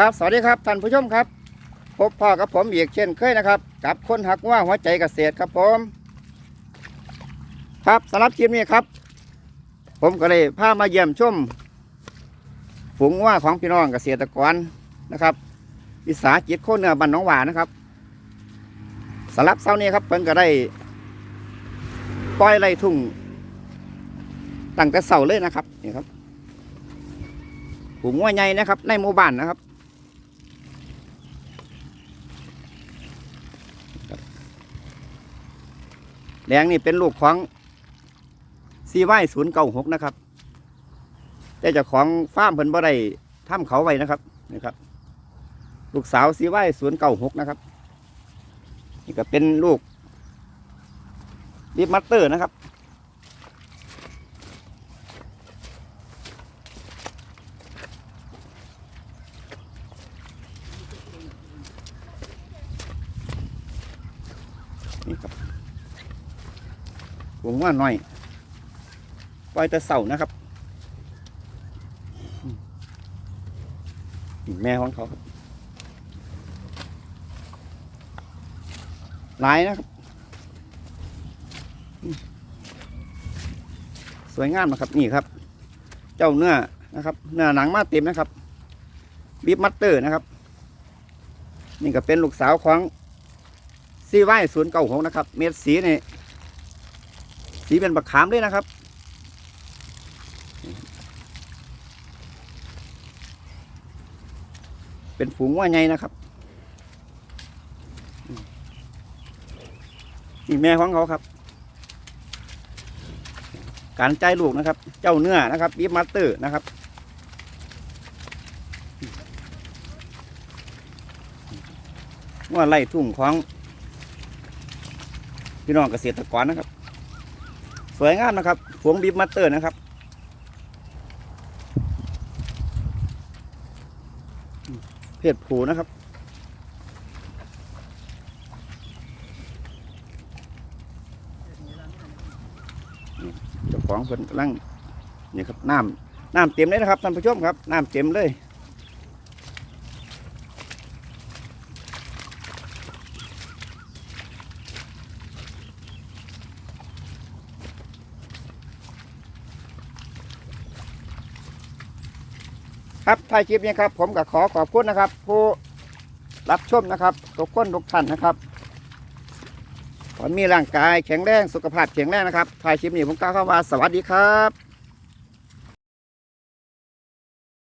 ครับ สวัสดีครับท่านผู้ชมครับ พบพ่อกับผมอีกเช่นเคยนะครับ กับคนหักว่าหัวใจเกษตรครับผม ครับสำหรับคลิปนี้ครับ ผมก็เลยพามาเยี่ยมชมฝูงว่าของพี่น้องเกษตรกรนะครับวิสาหกิจโคเนื้อบันน้องหวานะครับสำหรับเช้านี้ครับเพิ่นก็ได้ปล่อยไล่ทุ่งตั้งแต่เสาเลยนะครับนี่ครับฝูงวัวใหญ่นะครับ ในหมู่บ้านนะครับ แดงนี่เป็นลูกของซีไว้ศูนย์เก้าหกนะครับ แต่เจ้าของฟาร์มเพิ่นบ่ได้ทำเขาไว้นะครับนี่ครับ ลูกสาวซีไว้ศูนย์เก้าหกนะครับ นี่ก็เป็นลูกลิปมัตเตอร์นะครับ ผมว่าหน่อยปล่อยแต่เสานะครับแม่ของเขาครับหลายนะครับ สวยงามนะครับนี่ครับ เจ้าเนื้อนะครับ เนื้อหนังมาเต็มนะครับบีบมัตเตอร์นะครับ นี่ก็เป็นลูกสาวของซีไว้ศูนย์เก้าหกนะครับ เม็ดสีนี่ สีเป็นบักขามเลยนะครับ เป็นฝูงว่าไงนะครับนี่แม่ของเขาครับ การใจลูกนะครับ เจ้าเนื้อนะครับบีฟมาสเตอร์นะครับว่าไล่ทุ่งของพี่น้องเกษตรกรนะครับ สวยงามนะครับฝวงบีบมัตเตอร์นะครับเพศผูนะครับเจ้าของเพิ่นกำลังนี่ครับน้ำน้ำเต็มเลยนะครับท่านผู้ชมครับน้ำเต็มเลย ครับท้ายคลิปนี้ครับ ผมก็ขอขอบคุณนะครับ ผู้รับชมนะครับทุกคนทุกท่านนะครับขอให้มีร่างกายแข็งแรงสุขภาพแข็งแรงนะครับท้ายคลิปนี้ผมกล่าวคำว่าสวัสดีครับ